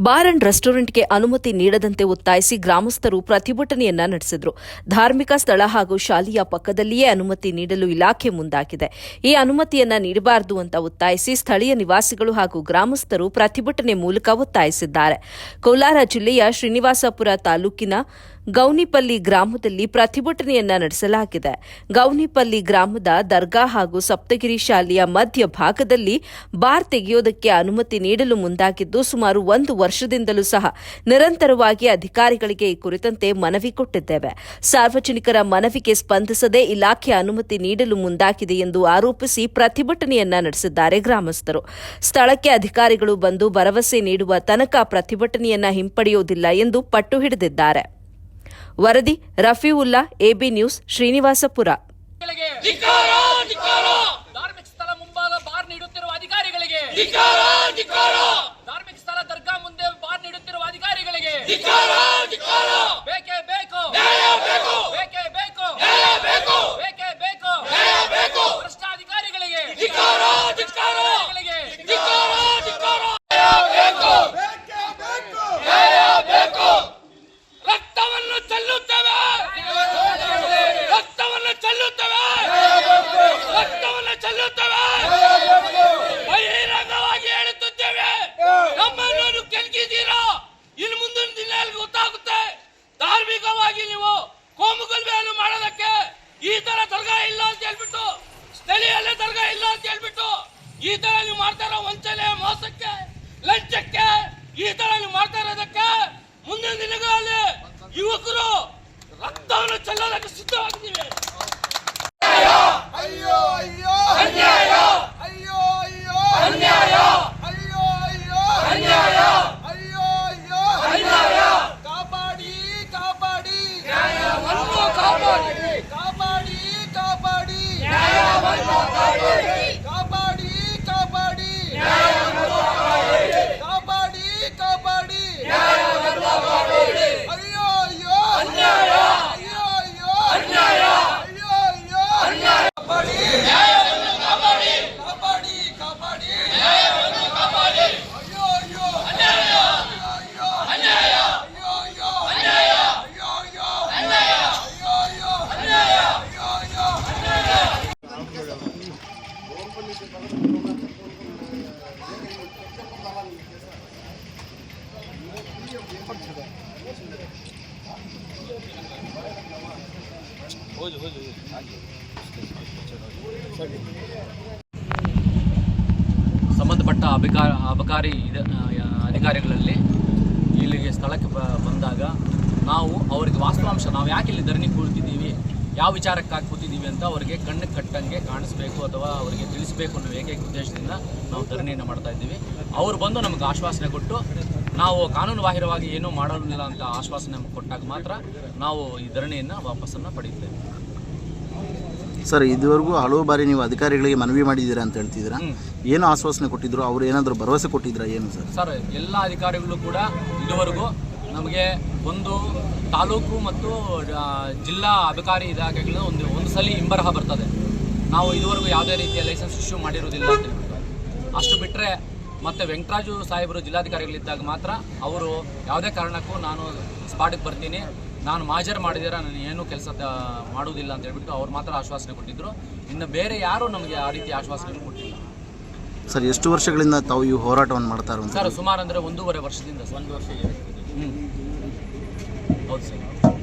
Bar and ರೆಸ್ಟೋರೆಂಟ್ಗೆ ಅನುಮತಿ ನೀಡದಂತೆ ಒತ್ತಾಯಿಸಿ ಗ್ರಾಮಸ್ಥರು ಪ್ರತಿಭಟನೆಯನ್ನ ನಡೆಸಿದ್ರು. ಧಾರ್ಮಿಕ ಸ್ಥಳ ಹಾಗೂ ಶಾಲೆಯ ಪಕ್ಕದಲ್ಲಿಯೇ ಅನುಮತಿ ನೀಡಲು ಇಲಾಖೆ ಮುಂದಾಗಿದೆ. ಈ ಅನುಮತಿಯನ್ನ ನೀಡಬಾರದು ಅಂತ ಒತ್ತಾಯಿಸಿ ಸ್ಥಳೀಯ ನಿವಾಸಿಗಳು ಹಾಗೂ ಗ್ರಾಮಸ್ಥರು ಪ್ರತಿಭಟನೆ ಮೂಲಕ ಒತ್ತಾಯಿಸಿದ್ದಾರೆ. ಕೋಲಾರ ಜಿಲ್ಲೆಯ ಶ್ರೀನಿವಾಸಪುರ ತಾಲೂಕಿನ ಗೌನಿಪಲ್ಲಿ ಗ್ರಾಮದಲ್ಲಿ ಪ್ರತಿಭಟನೆಯನ್ನ ನಡೆಸಲಾಗಿದೆ. ಗೌನಿಪಲ್ಲಿ ಗ್ರಾಮದ ದರ್ಗಾ ಹಾಗೂ ಸಪ್ತಗಿರಿ ಶಾಲೆಯ ಮಧ್ಯಭಾಗದಲ್ಲಿ ಬಾರ್ ತೆಗೆಯೋದಕ್ಕೆ ಅನುಮತಿ ನೀಡಲು ಮುಂದಾಗಿದ್ದು, ಸುಮಾರು ಒಂದು ವರ್ಷದಿಂದಲೂ ಸಹ ನಿರಂತರವಾಗಿ ಅಧಿಕಾರಿಗಳಿಗೆ ಈ ಕುರಿತಂತೆ ಮನವಿ ಕೊಟ್ಟಿದ್ದೇವೆ. ಸಾರ್ವಜನಿಕರ ಮನವಿಗೆ ಸ್ಪಂದಿಸದೆ ಇಲಾಖೆ ಅನುಮತಿ ನೀಡಲು ಮುಂದಾಗಿದೆ ಎಂದು ಆರೋಪಿಸಿ ಪ್ರತಿಭಟನೆಯನ್ನ ನಡೆಸಿದ್ದಾರೆ ಗ್ರಾಮಸ್ಥರು. ಸ್ಥಳಕ್ಕೆ ಅಧಿಕಾರಿಗಳು ಬಂದು ಭರವಸೆ ನೀಡುವ ತನಕ ಪ್ರತಿಭಟನೆಯನ್ನ ಹಿಂಪಡೆಯುವುದಿಲ್ಲ ಎಂದು ಪಟ್ಟು ಹಿಡಿದಿದ್ದಾರೆ. ವರದಿ ರಫೀವುಲ್ಲಾ ಎಬಿ ನ್ಯೂಸ್ ಶ್ರೀನಿವಾಸಪುರ. ಧಾರ್ಮಿಕ ಸ್ಥಳ ಮುಂಭಾಗ ಬಾರ್ ನೀಡುತ್ತಿರುವ ಅಧಿಕಾರಿಗಳಿಗೆ ಧಾರ್ಮಿಕ ಸ್ಥಳ ದರ್ಗಾ ಮುಂದೆ ಬಾರ್ ನೀಡುತ್ತಿರುವ ಅಧಿಕಾರಿಗಳಿಗೆ ಧಿಕ್ಕಾರ ಧಿಕ್ಕಾರ! ಬೇಕೇ ಬೇಕು! ನ್ಯಾಯ ಬೇಕು! ಬೇಕೇ ಬೇಕು! ನ್ಯಾಯ ಬೇಕು! ಬೇಕೇ ಬೇಕು! ನ್ಯಾಯ ಬೇಕು! ಭ್ರಷ್ಟ ಅಧಿಕಾರಿಗಳಿಗೆ ಧಿಕ್ಕಾರ ಧಿಕ್ಕಾರ! ಅಧಿಕಾರಿಗಳಿಗೆ ಧಿಕ್ಕಾರ ಧಿಕ್ಕಾರ! ಬೇಕು! ನ್ಯಾಯ ಬೇಕು! ತರ ದರ್ಗಾ ಇಲ್ಲ ಅಂತ ಹೇಳ್ಬಿಟ್ಟು ಸ್ಥಳೀಯಲ್ಲೇ ದರ್ಗಾ ಇಲ್ಲ ಅಂತ ಹೇಳ್ಬಿಟ್ಟು, ಈ ತರ ನೀವು ಮಾಡ್ತಾ ಇರೋ ವಂಚನೆ ಮೋಸಕ್ಕೆ, ಲಂಚಕ್ಕೆ ಈ ತರ ನೀವು ಮಾಡ್ತಾ ಇರೋದಕ್ಕೆ ಮುಂದಿನ ಸಂಬಂಧಪಟ್ಟ ಅಭಿಕಾರ ಅಬಕಾರಿ ಅಧಿಕಾರಿಗಳಲ್ಲಿ ಇಲ್ಲಿಗೆ ಸ್ಥಳಕ್ಕೆ ಬಂದಾಗ ನಾವು ಅವರಿಗೆ ವಾಸ್ತವಾಂಶ, ನಾವು ಯಾಕೆ ಇಲ್ಲಿ ಧರಣಿ ಕೂಳ್ತಿದ್ದೀವಿ? ಯಾವ ವಿಚಾರಕ್ಕೆ ಹಾಕ್ಬಿಟ್ಟಿದ್ದೀವಿ ಅಂತ ಅವರಿಗೆ ಕಣ್ಣು ಕಟ್ಟಂಗೆ ಕಾಣಿಸ್ಬೇಕು ಅಥವಾ ಅವರಿಗೆ ತಿಳಿಸ್ಬೇಕು ಅನ್ನೋ ಏಕೈಕ ಉದ್ದೇಶದಿಂದ ನಾವು ಧರಣಿಯನ್ನು ಮಾಡ್ತಾ ಇದ್ದೀವಿ. ಅವರು ಬಂದು ನಮಗೆ ಆಶ್ವಾಸನೆ ಕೊಟ್ಟು ನಾವು ಕಾನೂನು ಬಾಹಿರವಾಗಿ ಏನೂ ಮಾಡೋದಿಲ್ಲ ಅಂತ ಆಶ್ವಾಸನೆ ಕೊಟ್ಟಾಗ ಮಾತ್ರ ನಾವು ಈ ಧರಣಿಯನ್ನು ವಾಪಸ್ಸನ್ನು ಪಡೆಯುತ್ತೇವೆ. ಸರ್ ಇದುವರೆಗೂ ಹಲವು ಬಾರಿ ನೀವು ಅಧಿಕಾರಿಗಳಿಗೆ ಮನವಿ ಮಾಡಿದ್ದೀರಾ ಅಂತ ಹೇಳ್ತಿದ್ದೀರಾ. ಏನು ಆಶ್ವಾಸನೆ ಕೊಟ್ಟಿದ್ರು? ಅವ್ರು ಏನಾದರೂ ಭರವಸೆ ಕೊಟ್ಟಿದ್ರಾ? ಏನು ಸರ್? ಸರ್ ಎಲ್ಲ ಅಧಿಕಾರಿಗಳು ಕೂಡ ಇದುವರೆಗೂ ನಮಗೆ ಒಂದು ತಾಲೂಕು ಮತ್ತು ಜಿಲ್ಲಾ ಅಧಿಕಾರಿ ಇಲಾಖೆಗಳ ಒಂದು ಒಂದು ಸಲ ಹಿಂಬರಹ ಬರ್ತದೆ. ನಾವು ಇದುವರೆಗೂ ಯಾವುದೇ ರೀತಿಯ ಲೈಸೆನ್ಸ್ ಇಶ್ಯೂ ಮಾಡಿರೋದಿಲ್ಲ ಅಂತ ಹೇಳ್ಬಿಟ್ಟು. ಅಷ್ಟು ಬಿಟ್ಟರೆ ಮತ್ತು ವೆಂಕಟರಾಜು ಸಾಹೇಬರು ಜಿಲ್ಲಾಧಿಕಾರಿಗಳಿದ್ದಾಗ ಮಾತ್ರ ಅವರು ಯಾವುದೇ ಕಾರಣಕ್ಕೂ ನಾನು ಸ್ಪಾಟಿಗೆ ಬರ್ತೀನಿ. ನಾನು ಮಾಜರ್ ಮಾಡಿದಿರ ನಾನು ಏನೂ ಕೆಲಸ ಮಾಡುವುದಿಲ್ಲ ಅಂತ ಹೇಳ್ಬಿಟ್ಟು ಅವ್ರು ಮಾತ್ರ ಆಶ್ವಾಸನೆ ಕೊಟ್ಟಿದ್ದರು ಇನ್ನು ಬೇರೆ ಯಾರೂ ನಮಗೆ ಆ ರೀತಿ ಆಶ್ವಾಸನೆ ಕೊಟ್ಟಿಲ್ಲ. ಸರ್ ಎಷ್ಟು ವರ್ಷಗಳಿಂದ ತಾವು ಈ ಹೋರಾಟವನ್ನು ಮಾಡ್ತಾರೆ ಸರ್ ಸುಮಾರು ಅಂದರೆ ಒಂದೂವರೆ ವರ್ಷದಿಂದ ಒಂದು ವರ್ಷ 嗯。好吃